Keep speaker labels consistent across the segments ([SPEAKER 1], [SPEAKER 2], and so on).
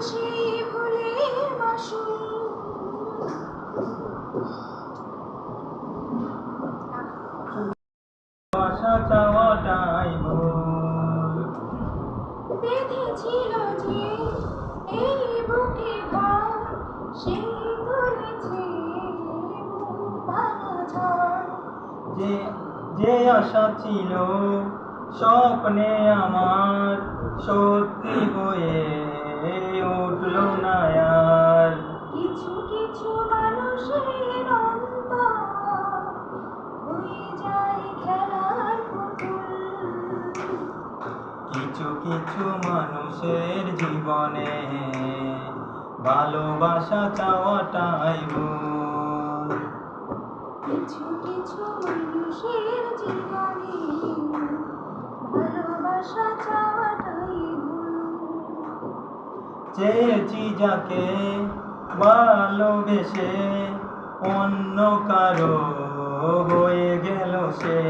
[SPEAKER 1] সেই ভুলের মাসুল
[SPEAKER 2] ভাষা চাওয়াটাই
[SPEAKER 1] বেঁধেছিল যে এই বুকে ঘর সেই তুলেছে
[SPEAKER 2] যে যে আশা ছিল, স্বপ্নে আমার সত্যি হয়ে উঠল না আর।
[SPEAKER 1] কিছু কিছু মানুষের হয়ে
[SPEAKER 2] কিছু কিছু মানুষের জীবনে ভালোবাসা চাওয়াটাই ভুল।
[SPEAKER 1] কিছু কিছু মানুষের জীবনে ভালোবাসা ভুল
[SPEAKER 2] চেয়েছি যাকে ভালোবেসে অন্য কারও হয়ে গেল সে।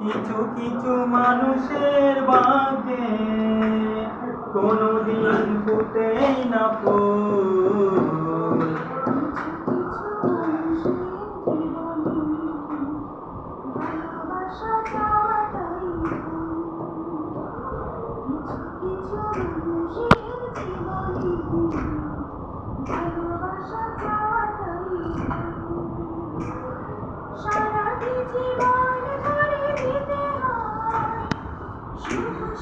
[SPEAKER 2] কিছু কিছু মানুষের ভাগ্যে কোনোদিন ফুটেই না ফুল।